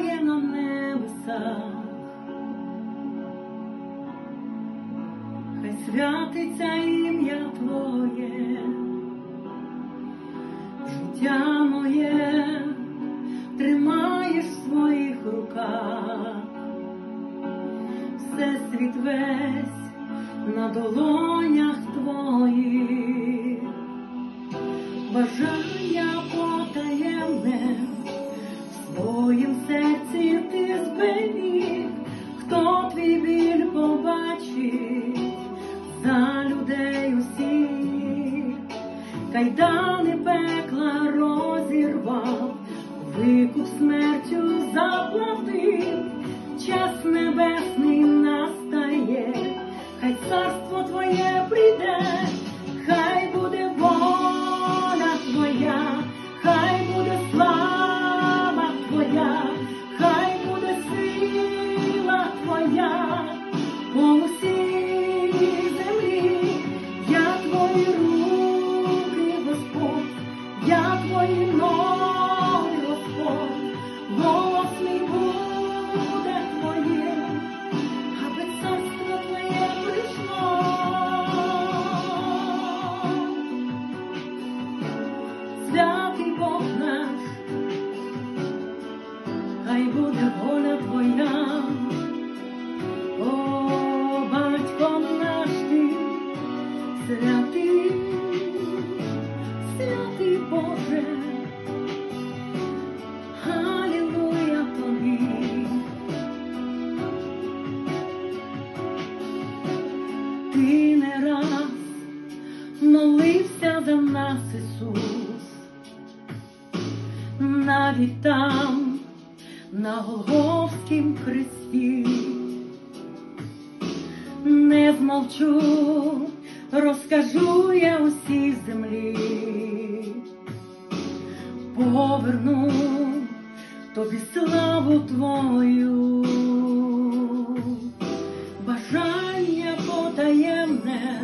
хай святиться ім'я Твоє, життя моє тримаєш в своїх руках, все світ весь на долонях твоїх, бажання потаємне в своїм серці ти зберіг, хто твій біль побачить за людей усіх, кайдани пекла розірвав, викуп смертю заплатив, час небесний Go. Буде воля твоя. О, батько наш ти, святий, святий Боже, Алілуя тобі. Ти не раз молився за нас, Ісус, навіть там, на Голгофськім хресті не змовчу, розкажу я усій землі, поверну тобі славу твою, бажання потаємне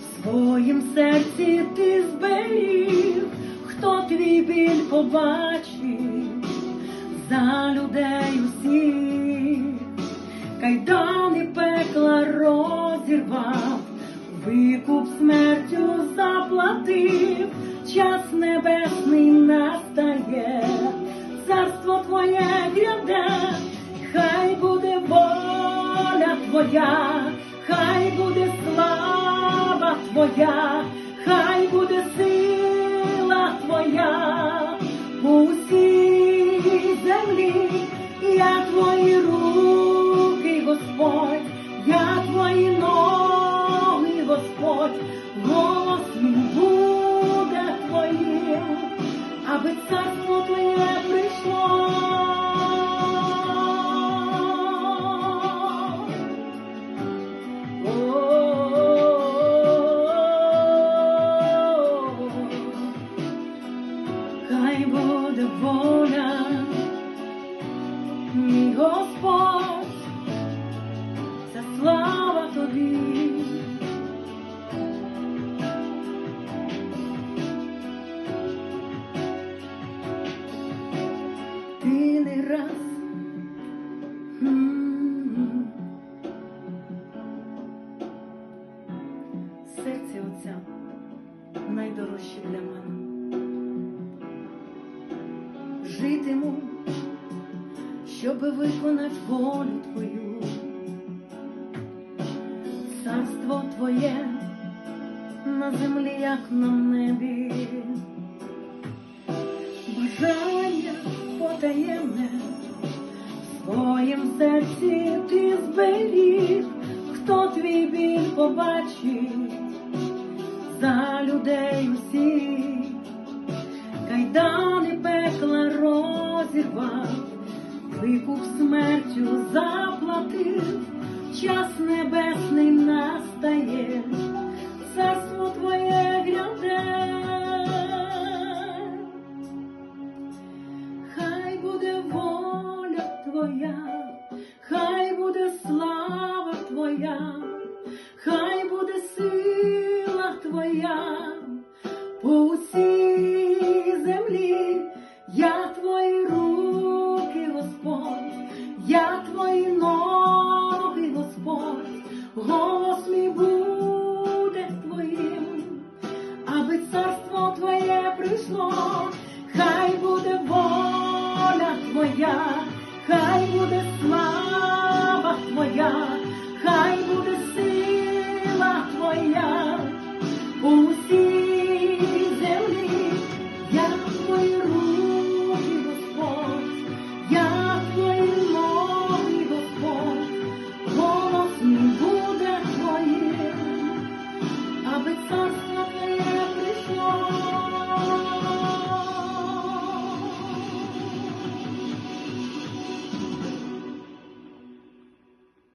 в своїм серці ти зберіг, хто твій біль побачить за людей усіх. Кайдани пекла розірвав, викуп смертю заплатив, час небесний настає, царство твоє гряде, хай буде воля твоя, хай буде слава твоя, хай буде сила твоя царство твоє прийшло. Хай буде воля, Раз. Серце Отця найдорожче для мене. Житиму, щоб виконати волю Твою, царство Твоє на землі, як на небі, бажання потаємне в своїм серці ти зберіг, хто твій біль побачить за людей усіх кайдани пекла розірвав, викуп смертю заплатив, час небесний настає, моя, хай буде слава твоя, хай буде сила твоя, у усій землі, я твої руки, Господь, я твої ноги, Господь, голос не буде твоїм, аби царство.